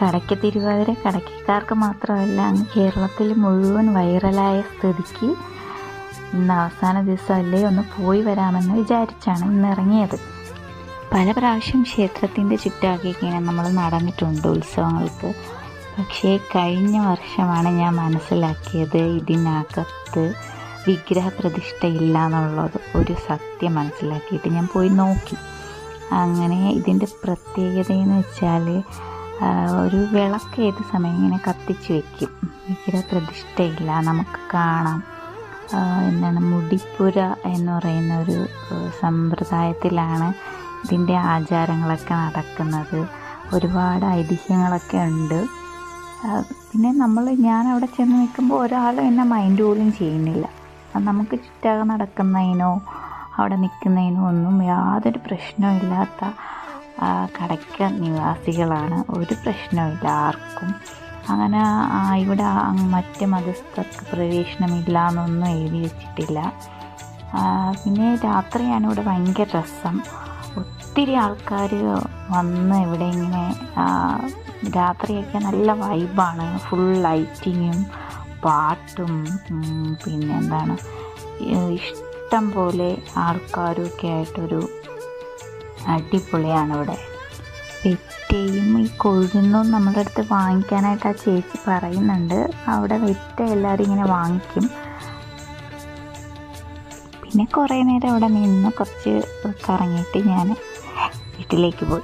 കടയ്ക്ക് തിരുവാതിര കടയ്ക്കാർക്ക് മാത്രമല്ല അങ്ങ് കേരളത്തിൽ മുഴുവൻ വൈറലായ സ്ഥിതിക്ക് ഇന്ന് അവസാന ദിവസമല്ലേ ഒന്ന് പോയി വരാമെന്ന് വിചാരിച്ചാണ് ഇന്ന് ഇറങ്ങിയത്. പല പ്രാവശ്യം ക്ഷേത്രത്തിന്റെ ചുറ്റാക്കിയൊക്കെയാണ് നമ്മൾ നടന്നിട്ടുണ്ട് ഉത്സവങ്ങൾക്ക്. പക്ഷേ കഴിഞ്ഞ വർഷമാണ് ഞാൻ മനസ്സിലാക്കിയത് ഇതിനകത്ത് വിഗ്രഹപ്രതിഷ്ഠ ഇല്ല എന്നുള്ളത് ഒരു സത്യം മനസ്സിലാക്കിയിട്ട് ഞാൻ പോയി നോക്കി. അങ്ങനെ ഇതിന്റെ പ്രത്യേകത എന്ന് വെച്ചാൽ ഒരു വിളക്ക് ഏത് സമയം ഇങ്ങനെ കത്തിച്ച് വെക്കും? വിഗ്രഹപ്രതിഷ്ഠയില്ല നമുക്ക് കാണാം. എന്താണ് മുടിപ്പുര എന്ന് പറയുന്ന ഒരു സമ്പ്രദായത്തിലാണ് ഇതിന്റെ ആചാരങ്ങളൊക്കെ നടക്കുന്നത്. ഒരുപാട് ഐതിഹ്യങ്ങളൊക്കെ ഉണ്ട്. പിന്നെ നമ്മൾ ഞാൻ അവിടെ ചെന്ന് നിൽക്കുമ്പോൾ ഒരാൾ എന്നെ മൈൻഡ് പോലും ചെയ്യുന്നില്ല. നമുക്ക് ചുറ്റാകെ നടക്കുന്നതിനോ അവിടെ നിൽക്കുന്നതിനോ ഒന്നും യാതൊരു ആ, കടയ്ക്ക നിവാസികളാണ്. ഒരു പ്രശ്നമില്ല ആർക്കും. അങ്ങനെ ഇവിടെ മറ്റ് മതസ്ഥർക്ക് പ്രവേശനമില്ല എന്നൊന്നും എഴുതി വെച്ചിട്ടില്ല. പിന്നെ രാത്രിയാണ് ഇവിടെ ഭയങ്കര രസം. ഒത്തിരി ആൾക്കാർ വന്ന് ഇവിടെ ഇങ്ങനെ രാത്രിയൊക്കെ നല്ല വൈബാണ്. ഫുൾ ലൈറ്റിങ്ങും പാട്ടും പിന്നെ എന്താണ് ഇഷ്ടം പോലെ ആൾക്കാരും ഒക്കെ ആയിട്ടൊരു അടിപൊളിയാണ് ഇവിടെ വെറ്റയും ഈ കൊഴുന്നും നമ്മുടെ അടുത്ത് വാങ്ങിക്കാനായിട്ട് ആ ചേച്ചി പറയുന്നുണ്ട്. അവിടെ വെറ്റ എല്ലാവരും ഇങ്ങനെ വാങ്ങിക്കും. പിന്നെ കുറേ നേരം അവിടെ നിന്ന് കുറച്ച് കറങ്ങിയിട്ട് ഞാൻ വീട്ടിലേക്ക് പോയി.